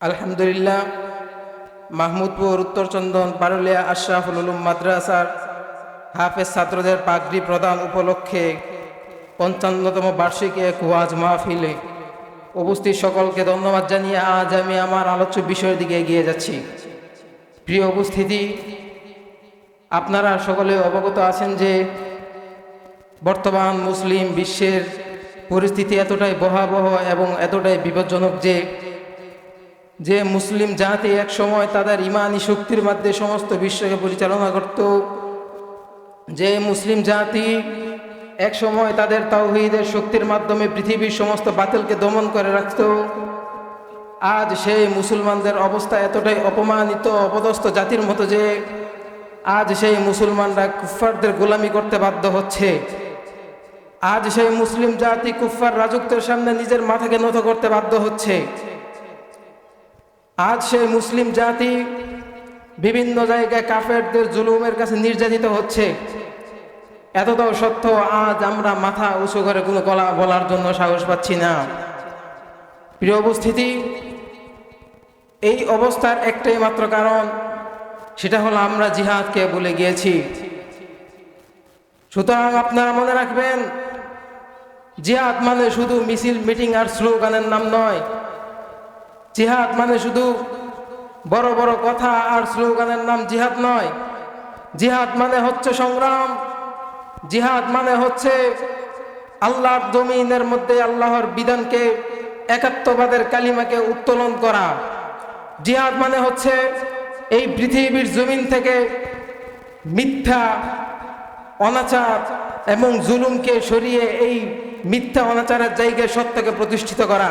আলহামদুলিল্লাহ, মাহমুদপুর উত্তরচন্দন পারুলিয়া আশরাফুল উলুম মাদ্রাসার হাফেজ ছাত্রদের পাগড়ি প্রদান উপলক্ষে পঞ্চান্নতম বার্ষিকী এক ওয়াজ মাহফিলে উপস্থিত সকলকে ধন্যবাদ জানিয়ে আজ আমি আমার আলোচ্য বিষয়ের দিকে এগিয়ে যাচ্ছি। প্রিয় উপস্থিতি, আপনারা সকলে অবগত আছেন যে বর্তমান মুসলিম বিশ্বের পরিস্থিতি এতটাই বহাবহ এবং এতটাই বিপজ্জনক যে যে মুসলিম জাতি এক সময় তাদের ইমানি শক্তির মাধ্যমে সমস্ত বিশ্বকে পরিচালনা করত, যে মুসলিম জাতি এক সময় তাদের তাওহিদের শক্তির মাধ্যমে পৃথিবীর সমস্ত বাতিলকে দমন করে রাখত, আজ সেই মুসলমানদের অবস্থা এতটাই অপমানিত, অপদস্থ জাতির মতো যে আজ সেই মুসলমানরা কুফফারদের গোলামি করতে বাধ্য হচ্ছে। আজ সেই মুসলিম জাতি কুফফার রাজত্বের সামনে নিজের মাথাকে নত করতে বাধ্য হচ্ছে। আজ সেই মুসলিম জাতি বিভিন্ন জায়গায় কাফেরদের জুলুমের কাছে নির্যাতিত হচ্ছে। এতটাও সত্য, আজ আমরা মাথা উঁচু করে কোনো গলা বলার জন্য সাহস পাচ্ছি না। প্রিয় উপস্থিতি, এই অবস্থার একটাই মাত্র কারণ, সেটা হলো আমরা জিহাদকে বলে গিয়েছি। সুতরাং আপনারা মনে রাখবেন, জিহাদ মানে শুধু মিছিল, মিটিং আর স্লোগানের নাম নয় জিহাদ মানে শুধু বড় বড় কথা আর স্লোগানের নাম জিহাদ নয়। জিহাদ মানে হচ্ছে সংগ্রাম। জিহাদ মানে হচ্ছে আল্লাহর জমিনের মধ্যে আল্লাহর বিধানকে, একাত্মবাদের কালিমাকে উত্তোলন করা। জিহাদ মানে হচ্ছে এই পৃথিবীর জমিন থেকে মিথ্যা, অনাচার এবং জুলুমকে সরিয়ে এই মিথ্যা, অনাচারের জায়গায় সত্যকে প্রতিষ্ঠিত করা।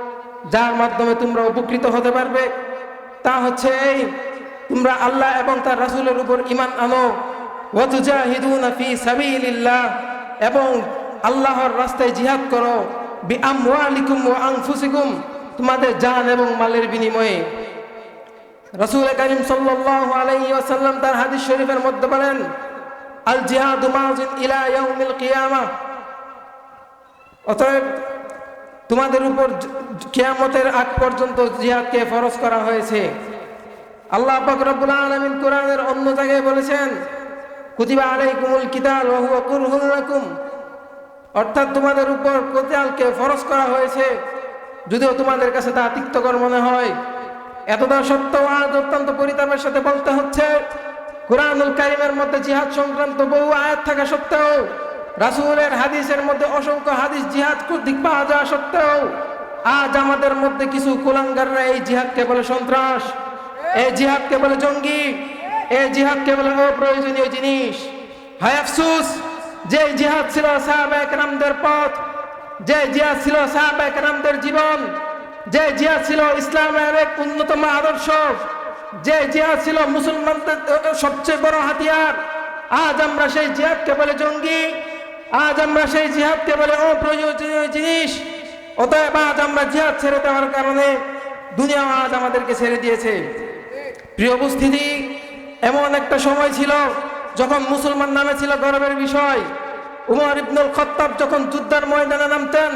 যার মাধ্যমে তোমরা উপকৃত হতে পারবে, তা হচ্ছে এই, তোমরা আল্লাহ এবং তার রাসূলের উপর ইমান আনো। সাবিলিল্লাহ, এবং আল্লাহর রাস্তায় জিহাদ করো। তোমাদের জান এবং মালের বিনিময়ে। রাসূল করিম ওয়াসাল্লাম তার হাদিস শরীফের মধ্যে বলেন আল জিহাদু ইলা অতএব তোমাদের উপর কেয়ামতের আগ পর্যন্ত জিহাদকে ফরজ করা হয়েছে। আল্লাহ পাক রব্বুল আলামিন কোরআনের অন্য জায়গায় বলেছেন, কুতিবা আলাইকুমুল কিতাল কুরহুল অর্থাৎ তোমাদের উপর কোতালকে ফরজ করা হয়েছে, যদিও তোমাদের কাছে তা তিক্তকর মনে হয়। এতটা সত্ত্বেও আজ অত্যন্ত পরিতাপের সাথে বলতে হচ্ছে, কোরআনুল কারিমের মধ্যে জিহাদ সংক্রান্ত বহু আয়াত থাকা সত্ত্বেও রাসূলের হাদিসের মধ্যে অসংখ্য হাদিস জিহাদ দিক পাওয়া যাওয়া সত্ত্বেও আজ আমাদের মধ্যে কিছু কুলাঙ্গাররা এই জিহাদকে বলে সন্ত্রাস, এই জিহাদকে বলে জঙ্গি, এই জিহাদকে বলে অপ্রয়োজনীয় জিনিস। হায় আফসুস যে জিহাদ ছিল সাহাবা একরামদের পথ যে জিহাদ ছিল সাহাবা একরামদের জীবন যে জিহাদ ছিল ইসলামের এক অন্যতম আদর্শ যে জিহাদ ছিল মুসলমানদের সবচেয়ে বড় হাতিয়ার, আজ আমরা সেই জিহাদকে বলে জঙ্গি। আজ আমরা সেই জিহাদকে বলে অপ্রয়োজনীয় জিনিস। অতএব আজ আমরা জিহাদ ছেড়ে দেওয়ার কারণে দুনিয়া আজ আমাদেরকে ছেড়ে দিয়েছে। প্রিয় উপস্থিতি, এমন একটা সময় ছিল যখন মুসলমান নামে ছিল গর্বের বিষয়। উমর ইবনুল খত্তাব যখন যুদ্ধের ময়দানে নামতেন,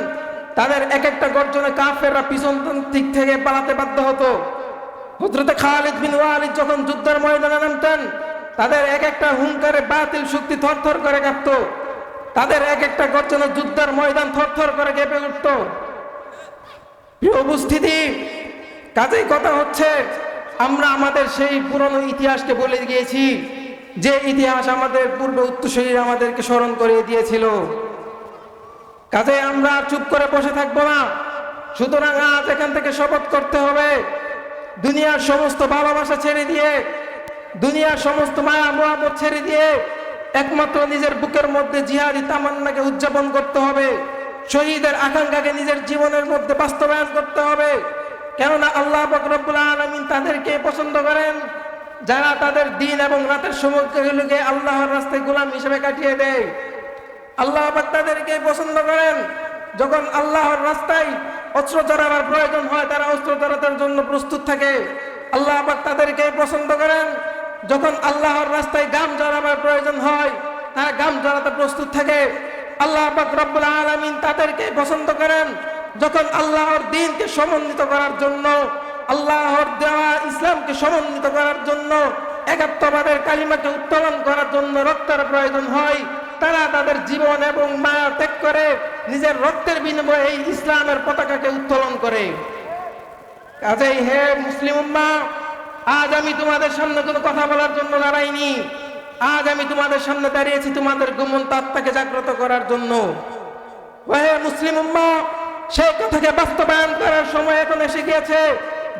তাদের এক একটা গর্জনে কাফেররা পিছন দিক থেকে পালাতে বাধ্য হতো। হজরতে খালিদ বিন ওয়ালিদ যখন যুদ্ধের ময়দানে নামতেন, তাদের এক একটা হুঙ্কারে বাতিল শক্তি থরথর করে কাঁপত। তাদের এক একটা গর্জনে যুদ্ধের ময়দান থরথর করে কেঁপে উঠত। উপস্থিতি, কাজেই কথা হচ্ছে, আমরা আমাদের সেই পুরনো ইতিহাসকে বলে গিয়েছি যে ইতিহাস আমাদের পূর্বে উত্তরসূরীরা আমাদেরকে স্মরণ করিয়ে দিয়েছিল। কাজে আমরা চুপ করে বসে থাকব না। সুতরাং আজ এখান থেকে শপথ করতে হবে, দুনিয়ার সমস্ত ভালোবাসা ছেড়ে দিয়ে, দুনিয়ার সমস্ত মায়া মোহাম্মত ছেড়ে দিয়ে একমাত্র নিজের বুকের মধ্যে জিহাদি তামান্নাকে উদযাপন করতে হবে। শহীদের আকাঙ্ক্ষাকে নিজের জীবনের মধ্যে বাস্তবায়ন করতে হবে। কেননা আল্লাহ বকরবুল আলমিন তাদেরকে পছন্দ করেন। যারা তাদের দিন এবং রাতের সময়গুলোকে আল্লাহর রাস্তায় গোলাম হিসেবে কাটিয়ে দেয়। আল্লাহ তাদেরকে পছন্দ করেন। যখন আল্লাহর রাস্তায় অস্ত্র চড়াবার প্রয়োজন হয়, তারা অস্ত্র চড়ানোর জন্য প্রস্তুত থাকে। আল্লাহ তাদেরকে পছন্দ করেন। যখন আল্লাহর রাস্তায় গাম জড়াবার প্রয়োজন হয়, তারা গাম জড়াতে প্রস্তুত থাকে। আল্লাহ রব্বুল আলামিন তাদেরকে পছন্দ করেন। যখন আল্লাহর দিনকে সমন্বিত করার জন্য, আল্লাহর দেওয়া ইসলামকে সমন্বিত করার জন্য, একাত্মবাদের কালিমাকে উত্তোলন করার জন্য রক্তের প্রয়োজন হয়, তারা তাদের জীবন এবং মায়া ত্যাগ করে নিজের রক্তের বিনিময়ে এই ইসলামের পতাকাকে উত্তোলন করে। কাজেই হে মুসলিম উম্মা আজ আমি তোমাদের সামনে কোনো কথা বলার জন্য দাঁড়াইনি। আজ আমি তোমাদের সামনে দাঁড়িয়েছি তোমাদের গোমন আত্মাকে জাগ্রত করার জন্য। মুসলিম উম্মা, সেই কথাকে বাস্তবায়ন করার সময় এখন এসে গিয়েছে,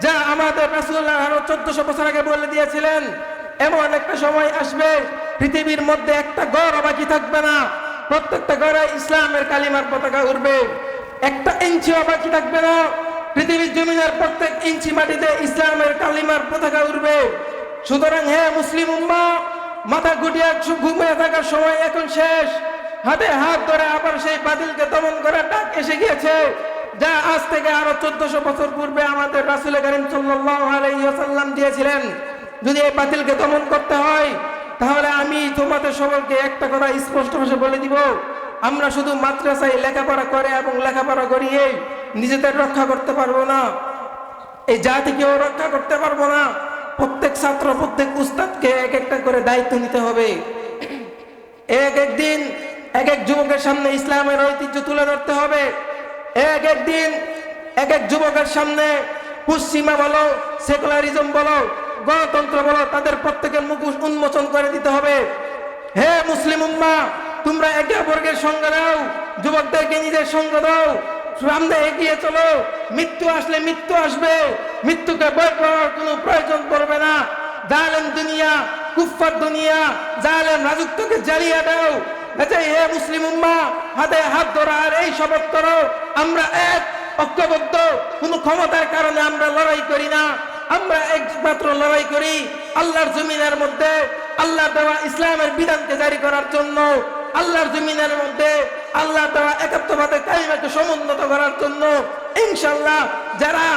যা আমাদের রাসূলুল্লাহ আরও চোদ্দশো বছর আগে বলে দিয়েছিলেন, এমন একটা সময় আসবে, পৃথিবীর মধ্যে একটা গড় বাকি থাকবে না। প্রত্যেকটা গড়ে ইসলামের কালিমার পতাকা উঠবে একটা ইঞ্চিও বাকি থাকবে না। পৃথিবীর জমিনের প্রত্যেক ইঞ্চি মাটিতে ইসলামের কালিমার পতাকা উঠবে সুতরাং হে মুসলিম উম্মা, মাথা গুটিয়ে ঘুমিয়ে থাকার সময় এখন শেষ। হাতে হাত ধরে আবার সেই বাতিলকে দমন করার ডাক এসে গিয়েছে, যা আজ থেকে আরও চোদ্দশো বছর পূর্বে আমাদের রাসুল করিম সাল্লাম দিয়েছিলেন। যদি এই বাতিলকে দমন করতে হয়, তাহলে আমি তোমাদের সকলকে একটা কথা স্পষ্ট ভাষা বলে দিব। আমরা শুধু মাদ্রাসায় লেখাপড়া করে এবং লেখাপড়া করিয়ে নিজেদের রক্ষা করতে পারব না। এই জাতিকেও রক্ষা করতে পারব না। প্রত্যেক ছাত্র, প্রত্যেক উস্তাদকে এক একটা করে দায়িত্ব নিতে হবে। এক একদিন এক এক যুবকের সামনে ইসলামের ঐতিহ্য তুলে ধরতে হবে। এক একদিন এক এক যুবকের সামনে পশ্চিমা বলো, সেকুলারিজম বলো, গণতন্ত্র বলো, তাদের প্রত্যেকের মুখোশ উন্মোচন করে দিতে হবে। হে মুসলিম উম্মা, তোমরা একে অপরকে সঙ্গ দাও, যুবকদেরকে নিজের সঙ্গ দাও। সামনে এগিয়ে চলো। মৃত্যু আসলে মৃত্যু আসবে। মৃত্যুকে বই করার কোনো প্রয়োজন পড়বে না। জালেম দুনিয়া কুফার দুনিয়া, জালেম রাজত্বকে জ্বালিয়ে দাও। আচ্ছা হে মুসলিম উম্মা, হাতে হাত ধরা আর এই শপথ আমরা এক, ঐক্যবদ্ধ, কোনো ক্ষমতার কারণে আমরা লড়াই করি না। আমরা একমাত্র লড়াই করি আল্লাহর জমিনের মধ্যে। আল্লাহ দেওয়া ইসলামের বিধানকে জারি করার জন্য। আল্লাহর জমিনের মধ্যে আল্লাহ তারা একাত্মবাদের কালিমাকে সমুন্নত করার জন্য ইনশাল্লাহ যারা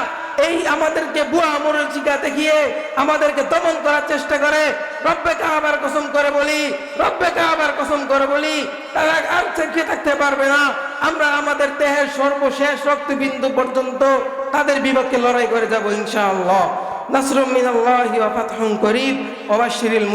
এই আমাদেরকে বুয়া মরজিকা দেখিয়ে আমাদেরকে দমন করার চেষ্টা করে, রব্বে আবার কসম করে বলি, রব্বে আবার কসম করে বলি, তারা আর চেখে থাকতে পারবে না। আমরা আমাদের দেহের সর্বশেষ রক্তবিন্দু পর্যন্ত তাদের বিপক্ষে লড়াই করে যাব ইনশাআল্লাহ। নাসরুম মিনাল্লাহি ওয়া ফাতহুন করিব, ওয়া বাশশিরিল